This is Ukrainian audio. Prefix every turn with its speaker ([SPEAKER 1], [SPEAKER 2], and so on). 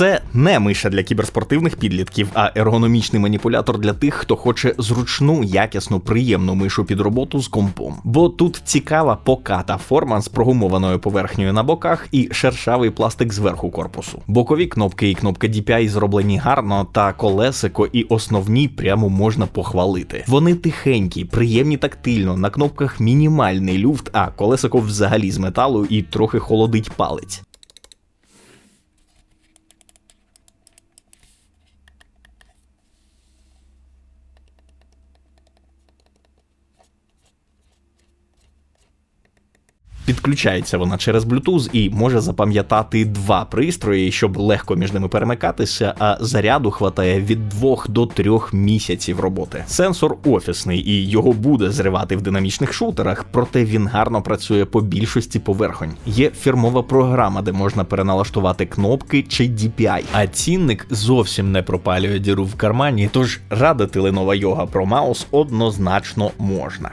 [SPEAKER 1] Це не миша для кіберспортивних підлітків, а ергономічний маніпулятор для тих, хто хоче зручну, якісну, приємну мишу під роботу з компом. Бо тут цікава поката форма з прогумованою поверхнею на боках і шершавий пластик зверху корпусу. Бокові кнопки і кнопка DPI зроблені гарно, та колесико і основні прямо можна похвалити. Вони тихенькі, приємні тактильно, на кнопках мінімальний люфт, а колесико взагалі з металу і трохи холодить палець. Підключається вона через Bluetooth і може запам'ятати два пристрої, щоб легко між ними перемикатися, а заряду хватає від 2 до 3 місяців роботи. Сенсор офісний і його буде зривати в динамічних шутерах, проте він гарно працює по більшості поверхонь. Є фірмова програма, де можна переналаштувати кнопки чи DPI, а цінник зовсім не пропалює діру в кармані, тож радити Lenovo Yoga Pro Mouse однозначно можна.